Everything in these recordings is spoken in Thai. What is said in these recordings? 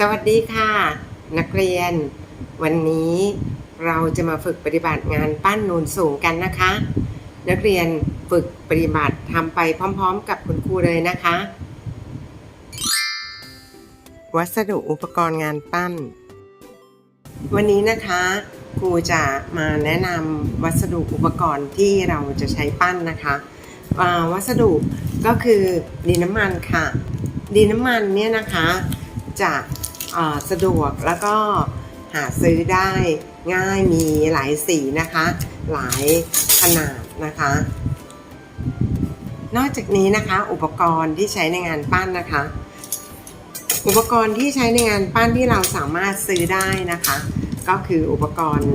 สวัสดีค่ะ นักเรียน วันนี้เราจะมาฝึกปฏิบัติงานปั้นนูนสูงกันนะคะ นักเรียนฝึกปฏิบัติทำไปพร้อมๆ กับคุณครูเลยนะคะ วัสดุอุปกรณ์งานปั้น วันนี้นะคะครูจะมาแนะนำวัสดุอุปกรณ์ที่เราจะใช้ปั้นนะคะอ่าวัสดุก็คือดินน้ำมันค่ะดินน้ำมันเนี่ยนะคะจะ สะดวกแล้วก็หาซื้อได้ง่ายมีหลายสีนะคะ หลายขนาดนะคะ นอกจากนี้นะคะ อุปกรณ์ที่ใช้ในงานปั้นนะคะ อุปกรณ์ที่ใช้ในงานปั้นที่เราสามารถซื้อได้นะคะ ก็คืออุปกรณ์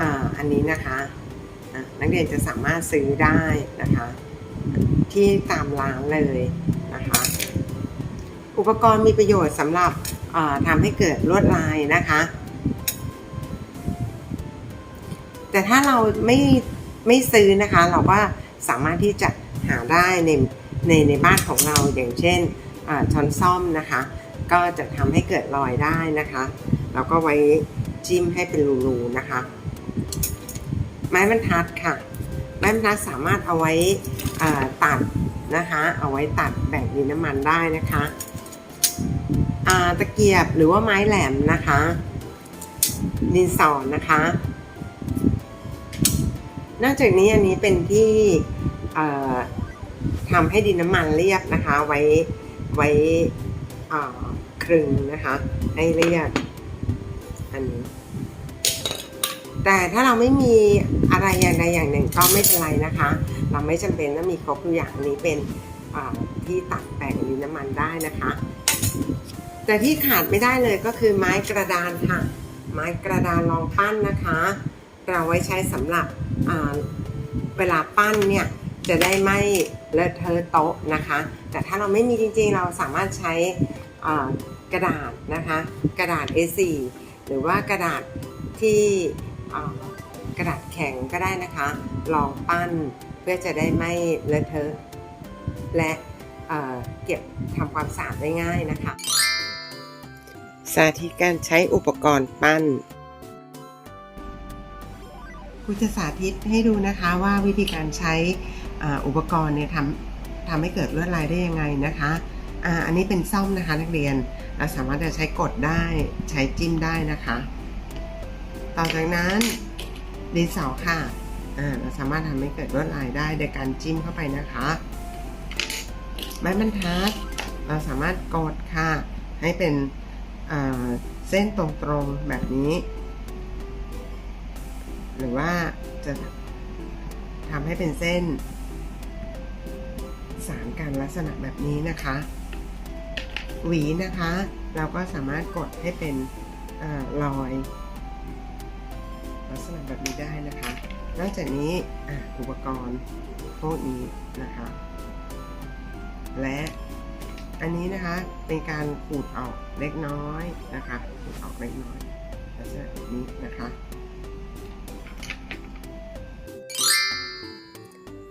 ออันนี้นะคะะนักเรียนจะสามารถซื้อได้นะคะ ที่ตามร้านเลยนะคะ อุปกรณ์มีประโยชน์สำหรับ ทำให้เกิดลวดลายนะคะ แต่ถ้าเราไม่ไม่ซื้อนะคะ เราก็สามารถที่จะหาได้ในในในบ้านของเราอย่างเช่นช้อนซ่อมนะคะ ก็จะทำให้เกิดรอยได้นะคะแล้วก็ไว้จิ้มให้เป็นรูๆนะคะ ไม้บรรทัดค่ะ ไม้บรรทัดสามารถเอาไว้ตัดนะคะ เอาไว้ตัดแบ่งดินน้ำมันได้นะคะ ตะเกียบหรือว่าไม้แหลมนะคะดินสอนนะคะ นอกจากนี้อันนี้เป็นที่ทำให้ดินน้ำมันเรียบนะคะ ไว้ไว้ครึงนะคะ ให้เรียบอันนี้ แต่ถ้าเราไม่มีอะไรอย่างใดอย่างหนึ่งก็ไม่เป็นไรนะคะ เราไม่จำเป็นต้องมีครบทุกอย่างอันนี้เป็นที่ตัดแบ่งดินน้ำมันได้นะคะ แต่ที่ขาดไม่ได้เลยก็คือไม้กระดานค่ะ ไม้กระดานรองปั้นนะคะ เราไว้ใช้สำหรับเวลาปั้นเนี่ยจะได้ไม่เลอะเทอะโต๊ะนะคะ แต่ถ้าเราไม่มีจริงๆ เราสามารถใช้กระดาษนะคะ กระดาษ A4 หรือว่ากระดาษที่กระดาษแข็งก็ได้นะคะรองปั้นเพื่อจะได้ไม่เลอะเทอะ และเเก็บทำความสะอาดได้ง่ายนะคะ สาธิตการใช้อุปกรณ์ปั้นครูจะสาธิตให้ดูนะคะว่าวิธีการใช้อ,อุปกรณ์เนี่ยทำทำให้เกิดลวดลายได้ยังไงนะคะออันนี้เป็นซ่อมนะคะนักเรียน เราสามารถจะใช้กดได้ใช้จิ้มได้นะคะ ต่อจากนั้นดินเสอค่ะเราสามารถทำให้เกิดลวดลายได้โดยการจิ้มเข้าไปนะคะ ไม้บรรทัด เราสามารถกดค่ะ ให้เป็น เส้นตรงๆแบบนี้ หรือว่าจะทำให้เป็นเส้นสารกันลักษณะแบบนี้นะคะ หวีนะคะ เราก็สามารถกดให้เป็นอรอย ลักษณะแบบนี้ได้นะคะ นอกจากนี้ออุปกรณ์พวกนี้นะคะ และ อันนี้นะคะเป็นการขูดออกเล็กน้อยนะคะขูดออกเล็กน้อยลักษณะแบบนี้นะคะ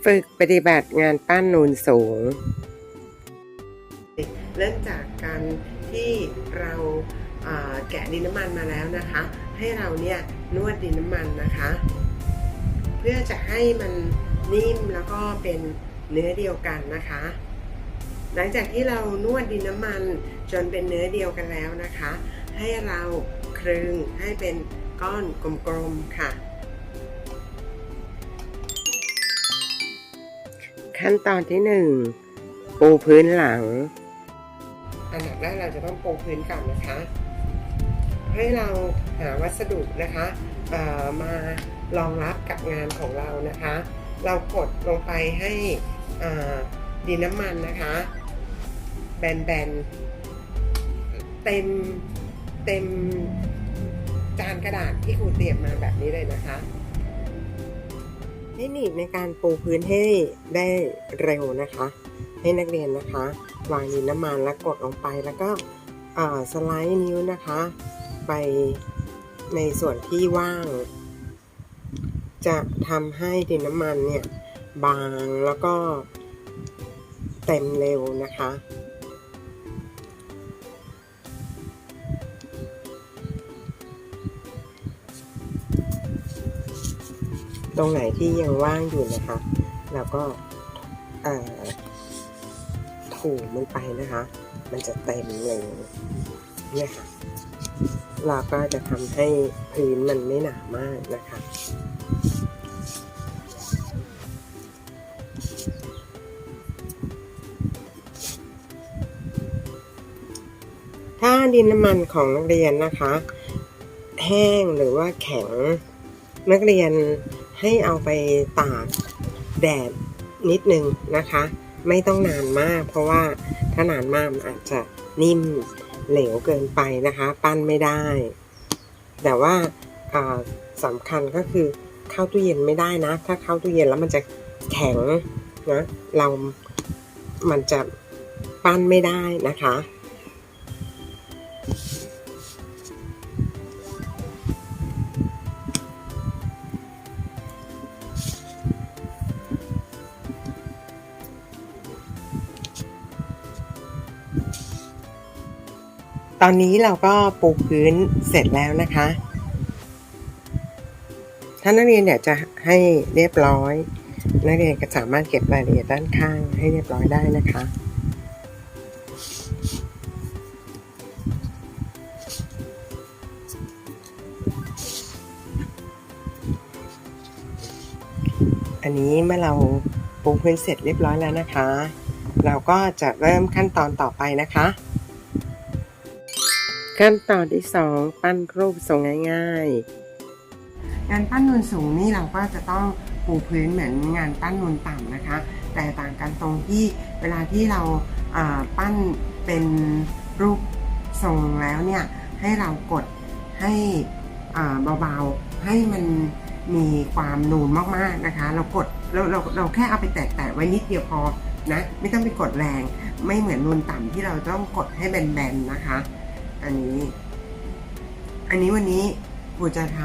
ฝึกปฏิบัติงานปั้นนูนสูง เริ่มจากการที่เราอ่าแกะดินน้ำมันมาแล้วนะคะ ให้เราเนี่ยนวดดินน้ำมันนะคะ เพื่อจะให้มันนิ่มแล้วก็เป็นเนื้อเดียวกันนะคะ หลังจากที่เรานวดดินน้ำมันจนเป็นเนื้อเดียวกันแล้วนะคะ ให้เราคลึงให้เป็นก้อนกลมๆค่ะ ขั้นตอนที่หนึ่งปูพื้นหลัง อันดับแรกเราจะต้องปูพื้นก่อนนะคะ ให้เราหาวัสดุนะคะเอ่อมารองรับกับงานของเรานะคะ เรากดลงไปให้ดินน้ำมันนะคะ แบนๆ เต็มเต็มจานกระดาษที่ครูเตรียมมาแบบนี้เลยนะคะเทคนิคในการปูพื้นให้ได้เร็วนะคะ ให้นักเรียนนะคะ วางดินน้ำมันแล้วกดลงไปแล้วก็สไลด์นิ้วนะคะ ไปในส่วนที่ว่าง จะทำให้ดินน้ำมันเนี่ยบางแล้วก็เต็มเร็วนะคะ ตรงไหนที่ยังว่างอยู่นะคะเราก็ถูมันไปนะคะ มันจะเต็มเลยเนี่ยค่ะเราก็จะทำให้พื้นมันไม่หนามากนะคะถ้าดินน้ำมันของนักเรียนนะคะ แห้งหรือว่าแข็งนักเรียน ให้เอาไปตากแดดนิดนึงนะคะ ไม่ต้องนานมาก เพราะว่าถ้านานมากมันอาจจะนิ่มเหลวเกินไปนะคะ ปั้นไม่ได้ แต่ว่าอ่าสำคัญก็คือเข้าตู้เย็นไม่ได้นะ ถ้าเข้าตู้เย็นแล้วมันจะแข็งนะเรา มันจะปั้นไม่ได้นะคะ ตอนนี้เราก็ปูพื้นเสร็จแล้วนะคะ ถ้านักเรียนอยากจะให้เรียบร้อย นักเรียนก็สามารถเก็บรายละเอียดด้านข้างให้เรียบร้อยได้นะคะอันนี้เมื่อเราปูพื้นเสร็จเรียบร้อยแล้วนะคะ เราก็จะเริ่มขั้นตอนต่อไปนะคะ ขั้นตอนที่สองปั้นรูปทรงง่ายๆงานปั้นนูนสูงนี่เราก็จะต้องปูพื้นเหมือนงานปั้นนูนต่ำนะคะ แต่ต่างกันตรงที่เวลาที่เราปั้นเป็นรูปทรงแล้วเนี่ยให้เรากดให้เบาๆให้มันมีความนูนมากๆนะคะ เรากดเราเราเราแค่เอาไปแตะๆไว้นิดเดียวพอนะไม่ต้องไปกดแรงไม่เหมือนนูนต่ำที่เราต้องกดให้แบนๆนะคะ อันนี้ อันนี้วันนี้ครูจะท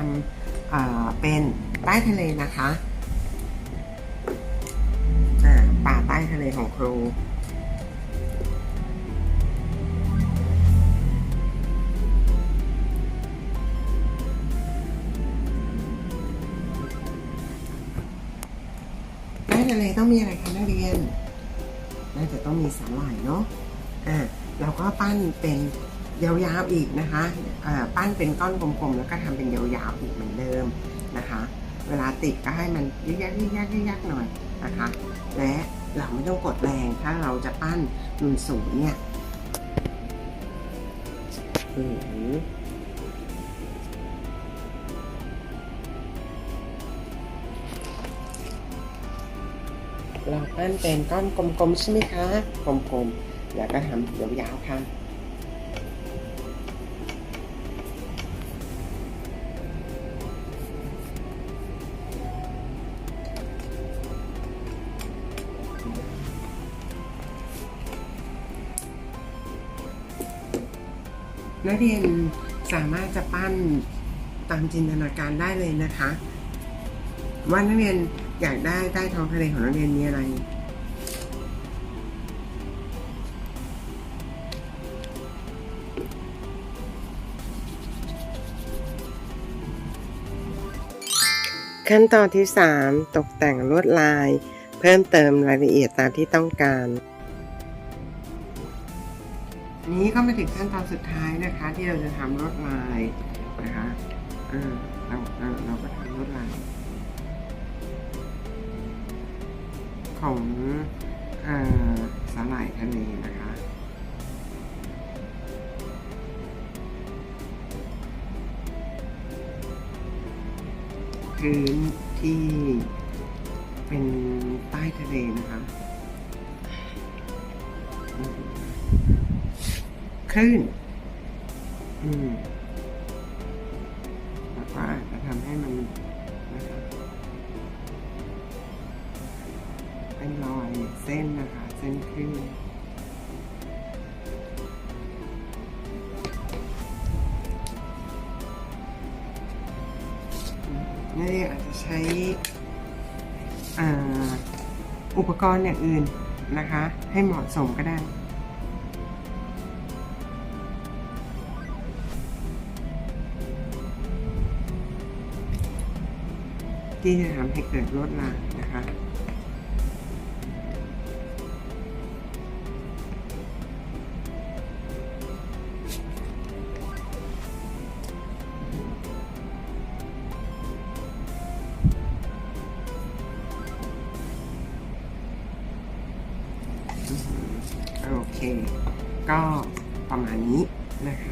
ำเป็นใต้ทะเลนะคะป่าใต้ทะเลของครูใต้ทะเลต้องมีอะไรคะนักเรียน น่าจะต้องมีสาหร่ายเนาะ อ่าเราก็ปั้นเป็น ยาวๆอีกนะคะปั้นเป็นก้อนกลมๆ แล้วก็ทำเป็นยาวๆอีกเหมือนเดิมนะคะ เวลาติดก็ให้มันยึกยักยึกยักยึกยักหน่อยนะคะ และเราไม่ต้องกดแรงถ้าเราจะปั้นนูนสูงเนี่ยอือเราปั้นเป็นก้อนกลมๆใช่ไหมคะ กลมๆ แล้วก็ทำยาวๆค่ะ นักเรียนสามารถจะปั้นตามจินตนาการได้เลยนะคะ ว่านักเรียนอยากได้ใต้ท้องทะเลของนักเรียนมีอะไรขั้นตอนที่ 3 ตกแต่งลวดลาย เพิ่มเติมรายละเอียดตามที่ต้องการ นี้ก็มาถึงขั้นตอนสุดท้ายนะคะ ที่เราจะทำลวดลายนะคะเออเราเราเราก็ทำลวดลายของเอ่อสาหร่ายทะเลนะคะพื้นที่เป็นใต้ทะเลนะคะ คลื่น อืมแล้วก็อาจจะทำให้มันนะคะเป็นรอยเส้นนะคะ เส้นคลื่นนี่อาจจะใช้อ,อุปกรณ์อย่างอื่นนะคะ ให้เหมาะสมก็ได้ ที่จะทำให้เกิดลวดลายนะคะโอเค ก็ประมาณนี้นะคะ